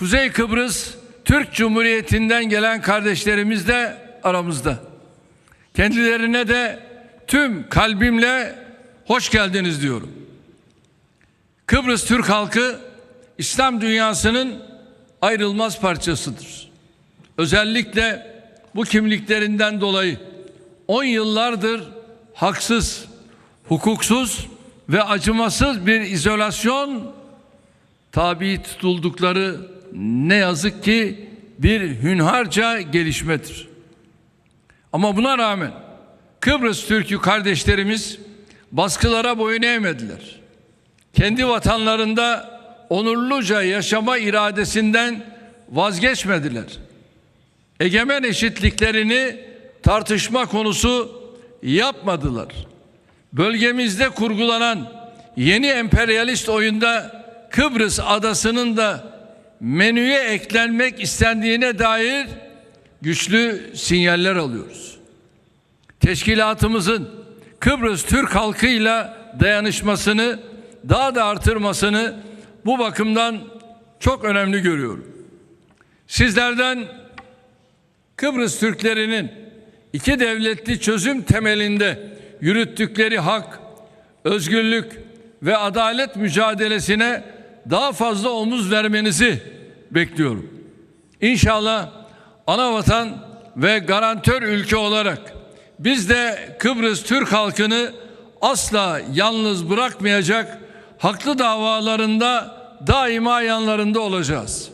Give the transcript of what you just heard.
Kuzey Kıbrıs Türk Cumhuriyeti'nden gelen kardeşlerimiz de aramızda. Kendilerine de tüm kalbimle hoş geldiniz diyorum. Kıbrıs Türk halkı İslam dünyasının ayrılmaz parçasıdır. Özellikle bu kimliklerinden dolayı 10 yıllardır haksız, hukuksuz ve acımasız bir izolasyon tabi tutuldukları ne yazık ki bir hünharca gelişmedir. Ama buna rağmen Kıbrıs Türk'ü kardeşlerimiz baskılara boyun eğmediler. Kendi vatanlarında onurluca yaşama iradesinden vazgeçmediler. Egemen eşitliklerini tartışma konusu yapmadılar. Bölgemizde kurgulanan yeni emperyalist oyunda Kıbrıs adasının da menüye eklenmek istendiğine dair güçlü sinyaller alıyoruz. Teşkilatımızın Kıbrıs Türk halkıyla dayanışmasını daha da artırmasını bu bakımdan çok önemli görüyorum. Sizlerden Kıbrıs Türklerinin iki devletli çözüm temelinde yürüttükleri hak, özgürlük ve adalet mücadelesine daha fazla omuz vermenizi bekliyorum. İnşallah ana vatan ve garantör ülke olarak biz de Kıbrıs Türk halkını asla yalnız bırakmayacak, haklı davalarında daima yanlarında olacağız.